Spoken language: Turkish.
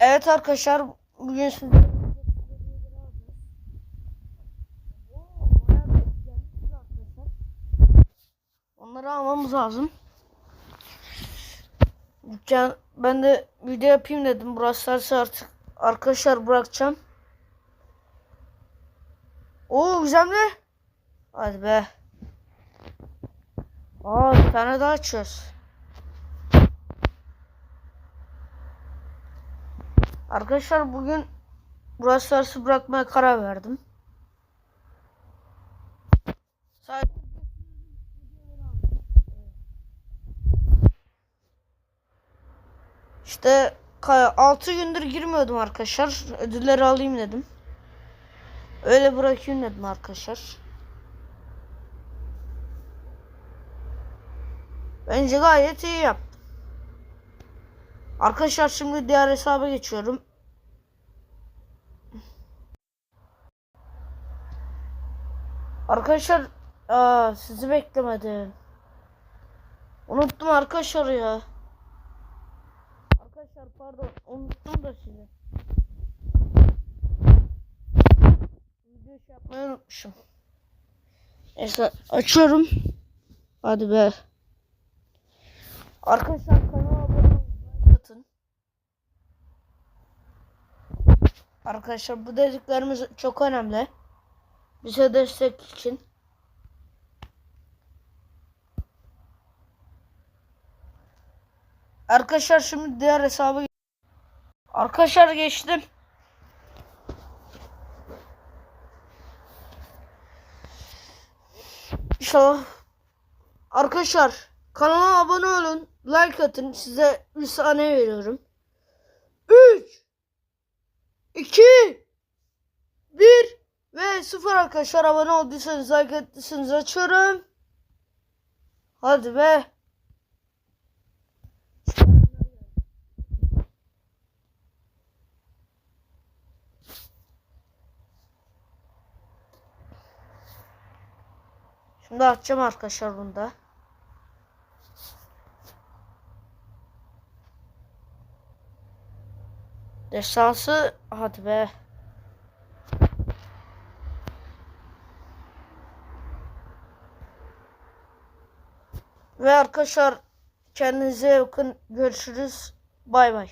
Evet arkadaşlar bugün sizlerle Onları almamız lazım. Dükkan, ben de video yapayım dedim. Burası artık arkadaşlar bırakacağım. Oo güzel Hadi be. Aa bir tane daha açıyoruz. Arkadaşlar bugün burası arası bırakmaya karar verdim. İşte 6 gündür girmiyordum arkadaşlar. Ödülleri alayım dedim. Öyle bırakayım dedim arkadaşlar. Bence gayet iyi yaptım. Arkadaşlar şimdi diğer hesaba geçiyorum. Arkadaşlar aa, sizi beklemedim. Unuttum arkadaşlar ya. Arkadaşlar pardon unuttum da sizi. Video şey yapmayı unutmuşum. Neyse açıyorum. Hadi be. Arkadaşlar kanala abone olmayı atın. Arkadaşlar bu dediklerimiz çok önemli. Bize destek için. Arkadaşlar şimdi diğer hesabı Arkadaşlar geçtim. İnşallah Arkadaşlar kanala abone olun. Like atın. Size bir saniye veriyorum. 0 arkadaşlar abone olduysanız like ettiyseniz açıyorum. Hadi be. Şimdi açacağım arkadaşlar bunu da. Destansı hadi be. Ve arkadaşlar kendinize bakın. Görüşürüz. Bay bay.